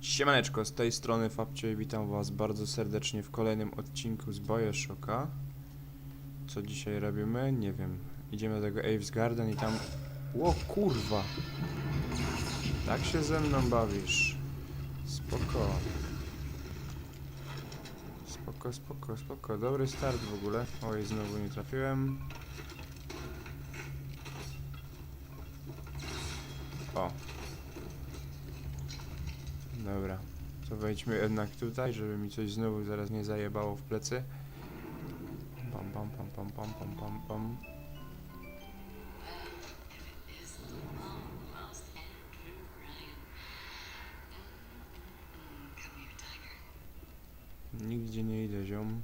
Siemaneczko, z tej strony Fabcio i witam was bardzo serdecznie w kolejnym odcinku z Bioshocka. Co dzisiaj robimy? Nie wiem. Idziemy do tego Aves Garden i tam... Ło kurwa! Tak się ze mną bawisz. Spoko. Spoko, spoko, spoko. Dobry start w ogóle. Oj, znowu nie trafiłem. O, Dobra, to wejdźmy jednak tutaj, żeby mi coś znowu zaraz nie zajebało w plecy. Pam pam pam pam pam pam pam pam. Nigdzie nie idę, ziom.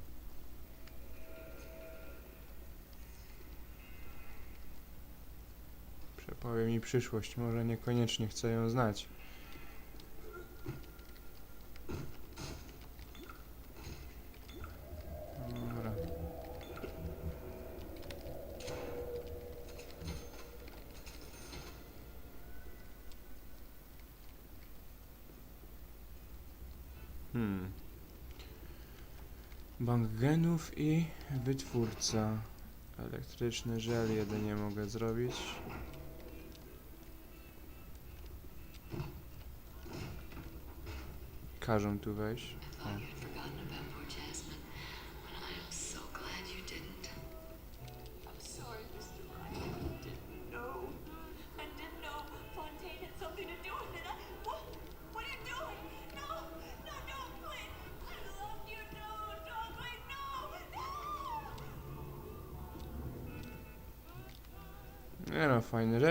Przepowie mi przyszłość, może niekoniecznie chcę ją znać. Dobra. Hmm. Bank genów i wytwórca. Elektryczny żel jedynie mogę zrobić. Każą tu wejść. O.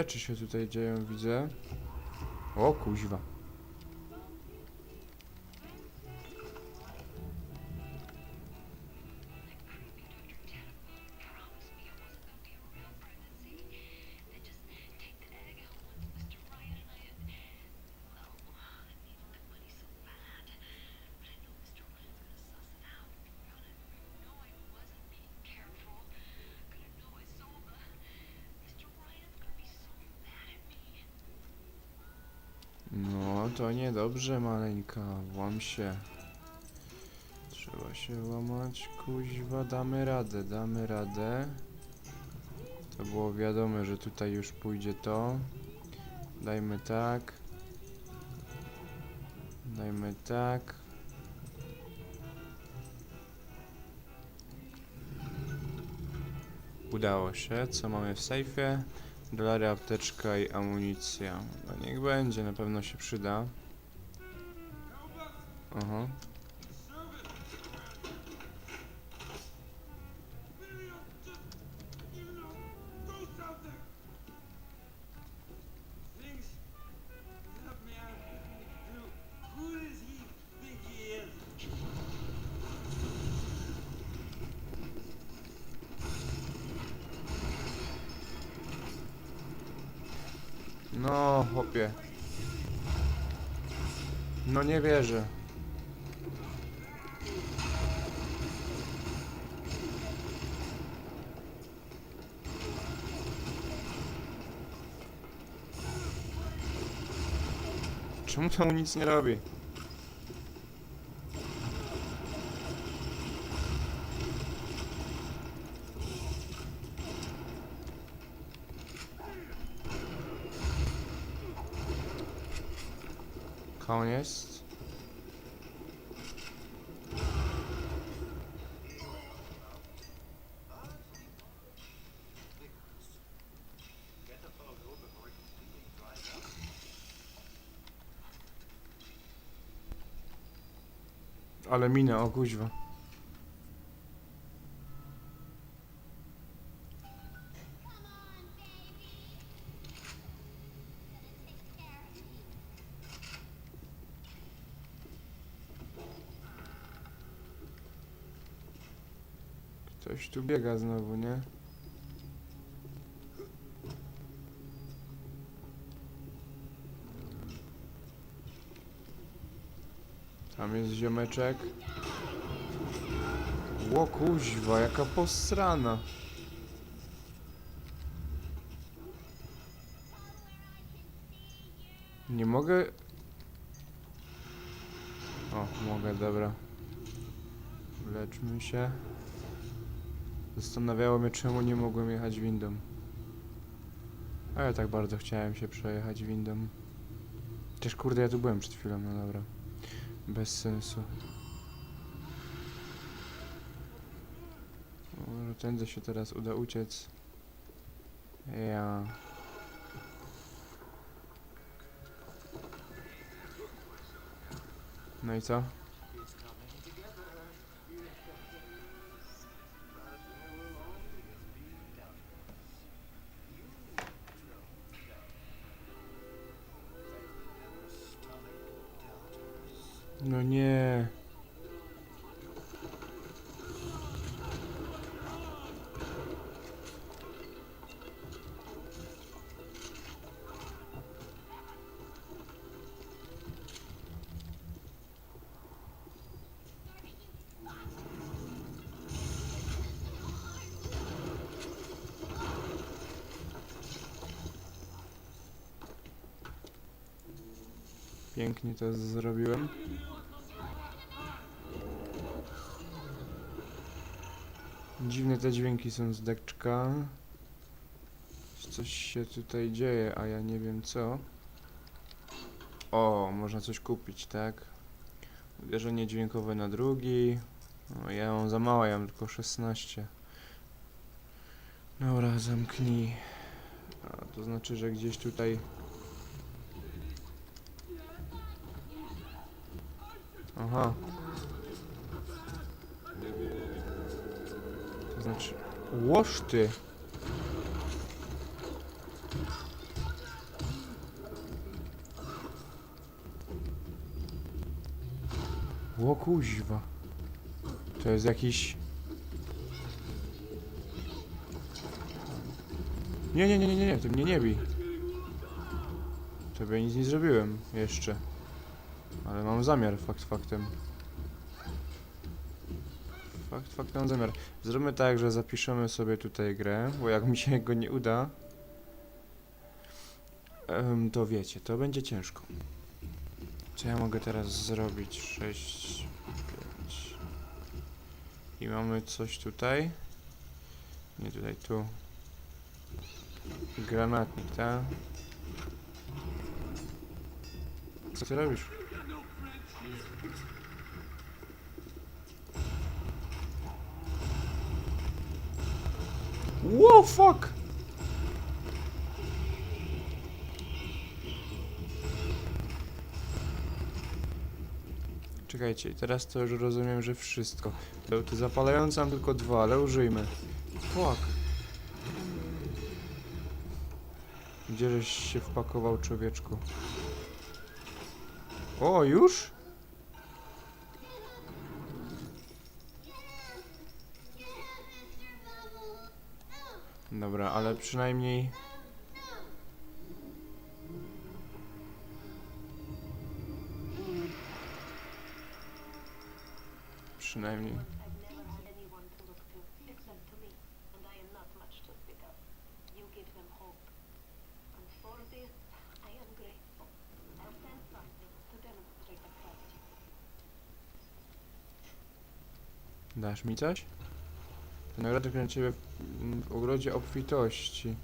rzeczy się tutaj dzieją, widzę. O kuźwa. To niedobrze, maleńka. Łam się. Trzeba się łamać, kuźwa. Damy radę, damy radę. To było wiadome, że tutaj już pójdzie to. Dajmy tak. Dajmy tak. Udało się. Co mamy w sejfie? Dolary, apteczka i amunicja. No niech będzie, na pewno się przyda. Aha. Wierzę. Czemu to nic nie robi? Koniec. Ale mina, o kuźwa. Ktoś tu biega znowu, nie? Tam jest ziomeczek. Ło kuźwa, jaka posrana. Nie mogę O, mogę, dobra. Leczmy się. Zastanawiało mnie, czemu nie mogłem jechać windą. A ja tak bardzo chciałem się przejechać windą. Też kurde, ja tu byłem przed chwilą, no dobra. Bez sensu. Może tędy się teraz uda uciec. Ja. No i co? No nie. Pięknie to zrobiłem. Dziwne te dźwięki są z deczka. Coś się tutaj dzieje, a ja nie wiem co. O, można coś kupić, tak? Uderzenie dźwiękowe na drugi. O, ja mam za mało, ja mam tylko 16. Dobra, zamknij. A, to znaczy, że gdzieś tutaj... Aha. To znaczy... Łoż ty! Ło kuźwa. To jest jakiś... Nie, nie, nie, nie, nie, nie, to mnie nie bij. Tobie nic nie zrobiłem jeszcze. Ale mam zamiar, fakt faktem. Fakt faktem mam zamiar. Zróbmy tak, że zapiszemy sobie tutaj grę, bo jak mi się go nie uda, to wiecie, to będzie ciężko. Co ja mogę teraz zrobić? 6, 5. I mamy coś tutaj. Nie tutaj, tu. Granatnik, tak? Co ty robisz? Wow, fuck! Czekajcie, teraz to już rozumiem, że wszystko. Bełty zapalające mam tylko dwa, ale użyjmy. Fuck. Gdzieżeś się wpakował, człowieczku? O, już? To demonstrate the gratitude. Dasz mi coś? To nagroda na ciebie w, w ogrodzie obfitości.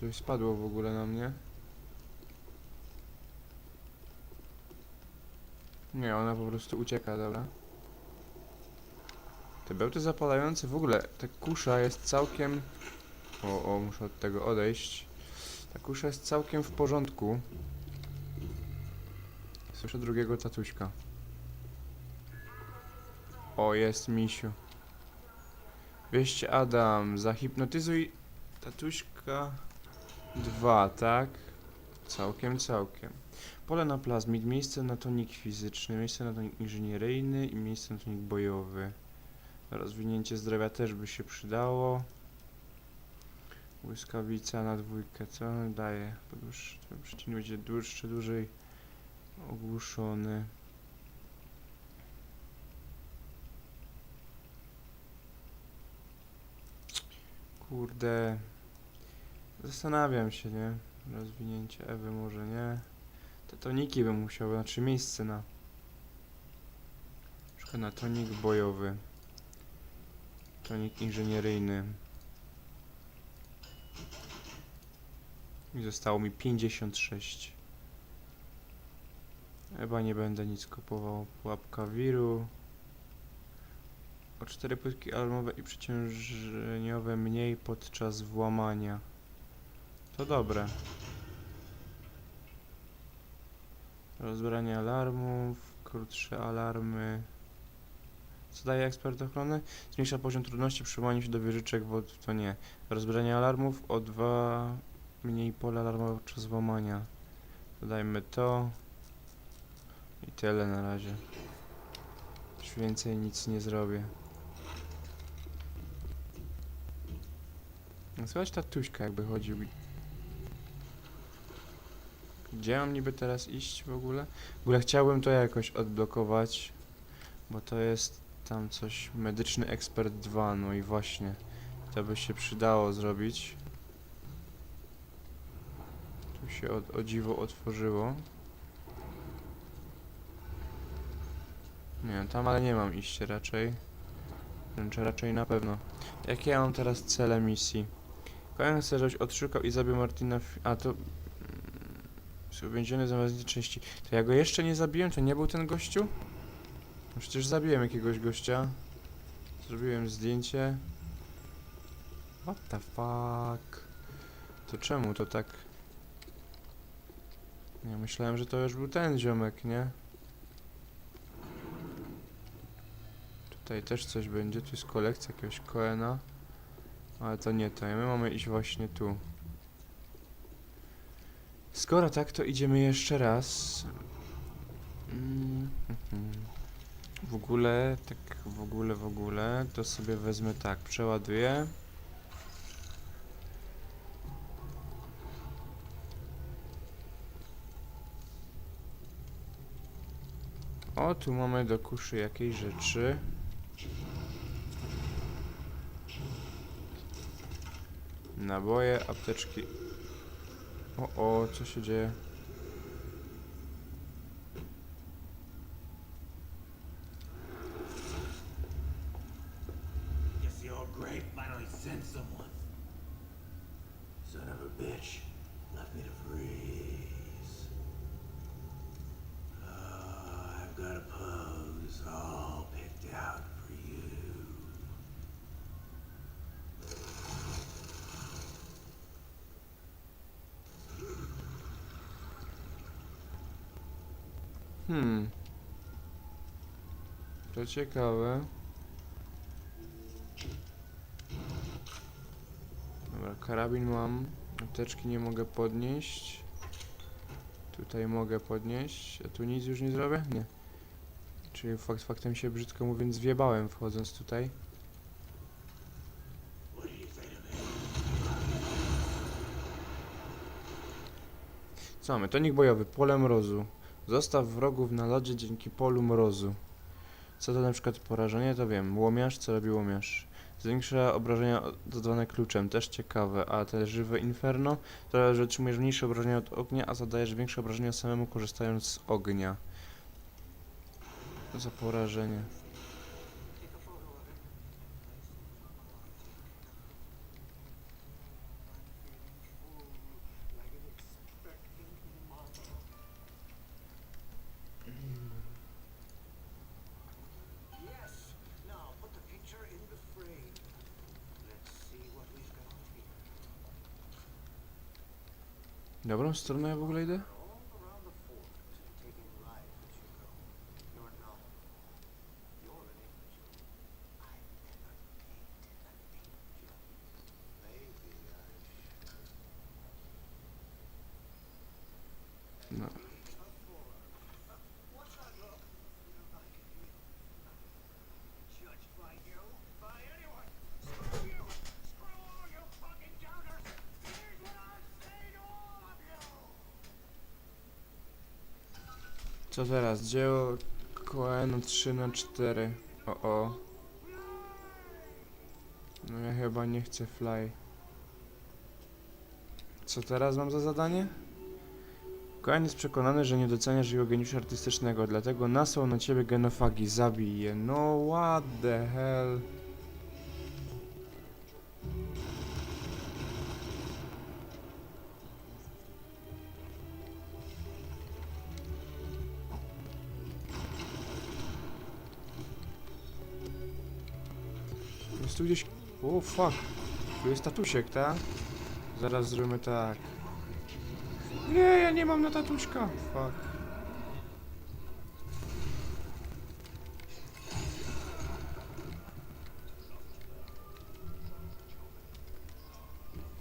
Coś spadło w ogóle na mnie. Nie, ona po prostu ucieka, dobra. Te bełty zapalające w ogóle, ta kusza jest całkiem... O, o, muszę od tego odejść. Ta kusza jest całkiem w porządku. Słyszę drugiego tatuśka. O, jest misiu. Wieść Adam, zahipnotyzuj tatuśka 2, tak? Całkiem, całkiem. Pole na plazmid, miejsce na tonik fizyczny, miejsce na tonik inżynieryjny i miejsce na tonik bojowy. Rozwinięcie zdrowia też by się przydało. Błyskawica na dwójkę, co daje? Podłuż, przecinek będzie dłuższy, dłużej ogłuszony. Kurde. Zastanawiam się, nie? Rozwinięcie Ewy może nie. Te toniki bym musiał, znaczy miejsce na Troszkę na tonik bojowy. Tonik inżynieryjny. I zostało mi 56. Chyba nie będę nic kupował. Pułapka wiru. O 4 płytki alarmowe i przeciążeniowe mniej podczas włamania. To dobre. Rozbranie alarmów, krótsze alarmy. Co daje ekspert ochrony? Zmniejsza poziom trudności przy włamaniu się do wieżyczek wod... To nie. Rozbranie alarmów o dwa mniej pole alarmowe podczas włamania. Dodajmy to. I tyle na razie. Już więcej nic nie zrobię. Słychać tatuśka jakby chodził. Gdzie mam niby teraz iść w ogóle? W ogóle chciałbym to jakoś odblokować, bo to jest tam coś medyczny ekspert 2, no i właśnie to by się przydało zrobić. Tu się od, o dziwo otworzyło. Nie, tam ale nie mam iść raczej. Wręcz raczej na pewno. Jakie ja mam teraz cele misji? Kojan chce, żebyś odszukał i zabił Martina. A to. Jest uwięziony zamiast części. To ja go jeszcze nie zabiłem? To nie był ten gościu? No przecież zabiłem jakiegoś gościa. Zrobiłem zdjęcie. What the fuck? To czemu to tak? Ja myślałem, że to już był ten ziomek, nie? Tutaj też coś będzie. Tu jest kolekcja jakiegoś Koena. Ale to nie to. My mamy iść właśnie tu. Skoro tak, to idziemy jeszcze raz. Mm, mhm. W ogóle, tak w ogóle, w ogóle, to sobie wezmę tak, przeładuję. O, tu mamy do kuszy jakieś rzeczy. Naboje, apteczki. O, o, co się dzieje? Hmm. To ciekawe. Dobra, karabin mam. Apteczki nie mogę podnieść. Tutaj mogę podnieść. A tu nic już nie zrobię? Nie. Czyli fakt faktem się brzydko mówiąc zwiebałem wchodząc tutaj. Co mamy? Tonik bojowy, pole mrozu. Zostaw wrogów na lodzie dzięki polu mrozu. Co to na przykład porażenie? To wiem. Łomiarz, co robi łomiarz? Zwiększa obrażenia dodawane kluczem, też ciekawe. A te żywe inferno to, że otrzymujesz mniejsze obrażenia od ognia, a zadajesz większe obrażenia samemu korzystając z ognia. Za porażenie. Добре, страна е, я погледайте. Co teraz? Dzieło Koenu 3 na 4 O o. No ja chyba nie chcę fly. Co teraz mam za zadanie? Koen jest przekonany, że nie doceniasz jego geniuszu artystycznego, dlatego nasłał na ciebie genofagi. Zabij je. No what the hell. Tu gdzieś... O fuck. Tu jest tatusiek, tak? Zaraz zrobimy tak. Nie, ja nie mam na tatuśka. Fuck.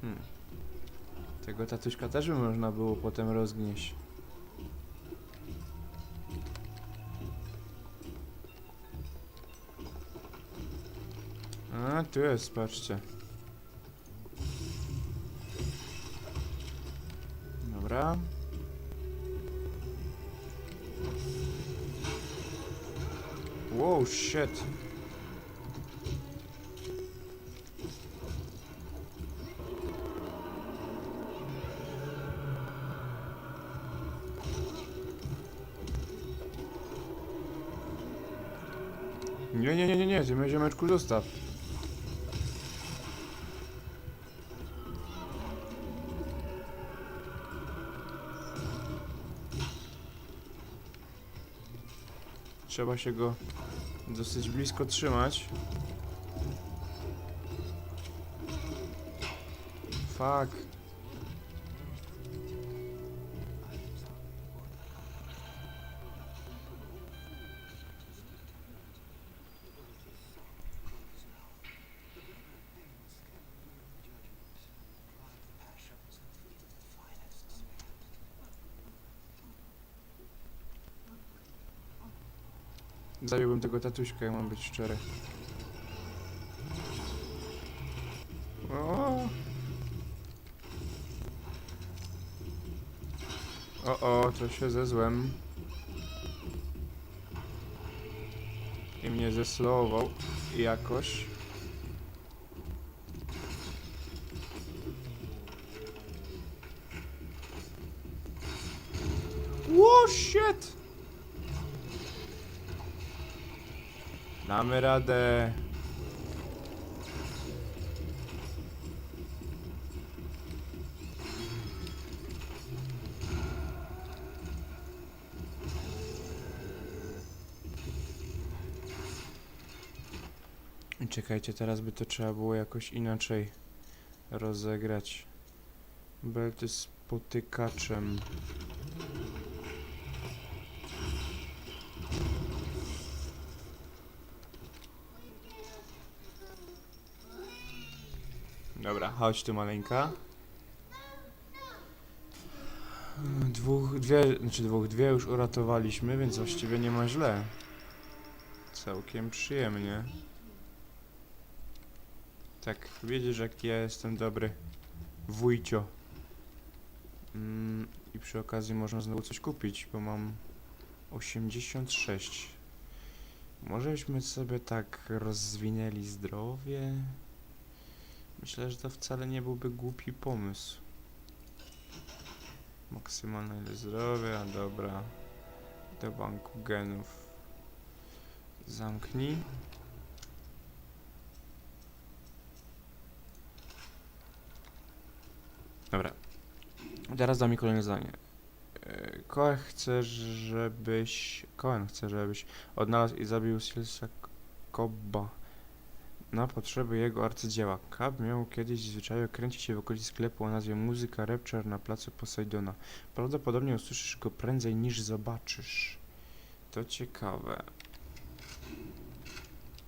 Hmm. Tego tatuśka też by można było potem rozgnieść. Tu jest, patrzcie. Dobra. Wow, shit. Nie, nie, nie, nie, nie, ty zostaw. Trzeba się go dosyć blisko trzymać. Fuck. Zabiłbym tego tatuśka, jak mam być szczery. O! O, o, to się ze złem. I mnie zeslowował jakoś. Ło, shit! Damy radę. I Czekajcie, teraz by to trzeba było jakoś inaczej rozegrać. Belty z potykaczem. Dobra, chodź tu maleńka. Dwóch, dwie, znaczy dwóch, dwie już uratowaliśmy, więc właściwie nie ma źle. Całkiem przyjemnie. Tak, widzisz jak ja jestem dobry wujcio. Mm, I przy okazji można znowu coś kupić, bo mam 86. Możeśmy sobie tak rozwinęli zdrowie. Myślę, że to wcale nie byłby głupi pomysł. Maksymalne ile zdrowia, dobra. Do banku genów. Zamknij. Dobra. Teraz da mi kolejne zdanie. E, Koen chce, żebyś... Koen chce, żebyś odnalazł i zabił Silsa Kobba na potrzeby jego arcydzieła. Cab miał kiedyś w zwyczaju kręcić się w okolicy sklepu o nazwie Muzyka Rapture na placu Poseidona. Prawdopodobnie usłyszysz go prędzej niż zobaczysz. To ciekawe.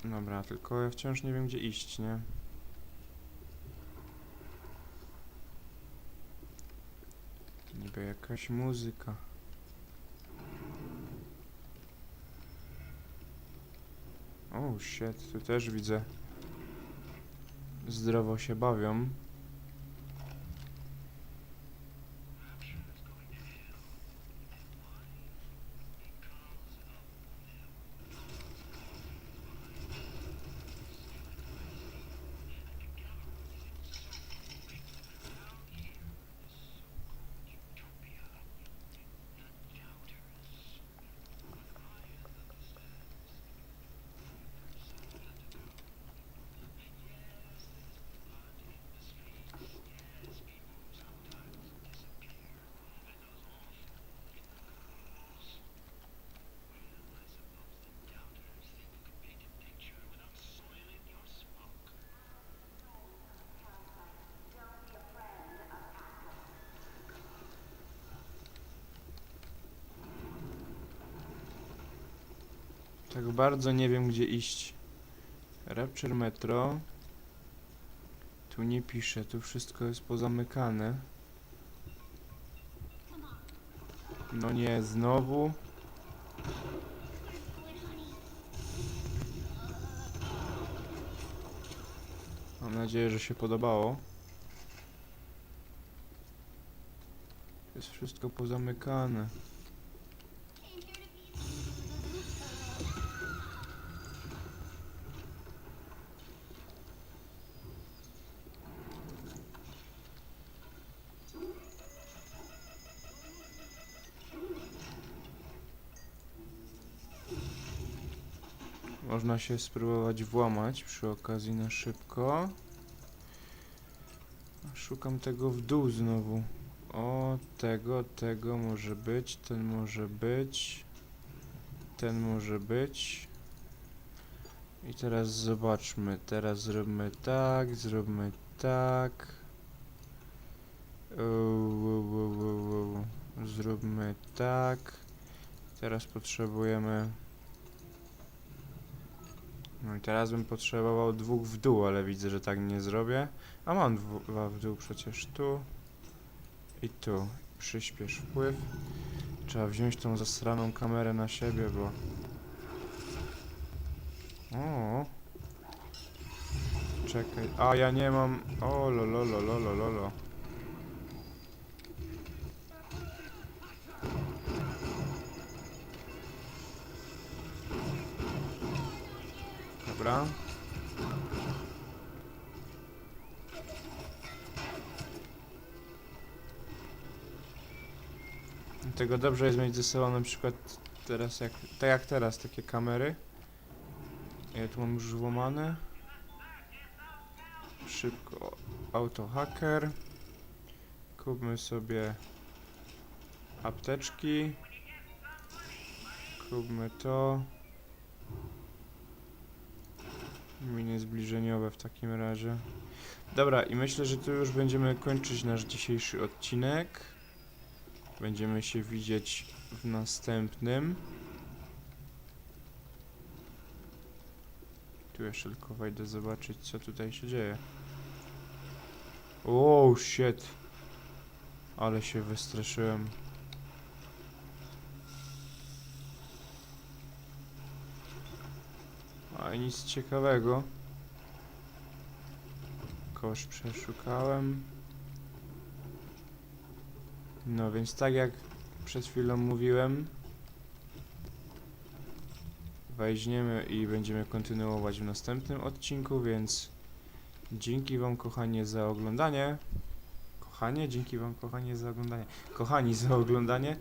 Dobra, tylko ja wciąż nie wiem gdzie iść, nie? Niby jakaś muzyka. Oh shit, tu też widzę. Zdrowo się bawią. Tak bardzo nie wiem gdzie iść. Rapture Metro. Tu nie pisze, tu wszystko jest pozamykane. No nie, znowu. Mam nadzieję, że się podobało. Jest wszystko pozamykane. Można się spróbować włamać przy okazji na szybko. Szukam tego w dół znowu. O, tego, tego może być, ten może być, ten może być. I teraz zobaczmy, teraz zróbmy tak, zróbmy tak. Zróbmy tak. Teraz potrzebujemy. No i teraz bym potrzebował dwóch w dół, ale widzę, że tak nie zrobię. A mam dwa w dół przecież tu i tu. Przyspiesz wpływ. Trzeba wziąć tą zasraną kamerę na siebie, bo... O. Czekaj. A ja nie mam. O lolo lolo lolo lolo. Dobra. Tego dobrze jest mieć ze sobą na przykład teraz jak, tak jak teraz, takie kamery. Ja tu mam już włamane. Szybko auto hacker. Kupmy sobie apteczki. Kupmy to. Miny zbliżeniowe w takim razie. Dobra, i myślę, że tu już będziemy kończyć nasz dzisiejszy odcinek. Będziemy się widzieć w następnym. Tu jeszcze tylko wejdę zobaczyć, co tutaj się dzieje. Oh shit. Ale się wystraszyłem. A nic ciekawego. Kosz przeszukałem. No więc tak jak przed chwilą mówiłem, weźmiemy i będziemy kontynuować w następnym odcinku, więc dzięki wam kochanie za oglądanie. Kochanie, dzięki wam kochanie za oglądanie. Kochani za oglądanie.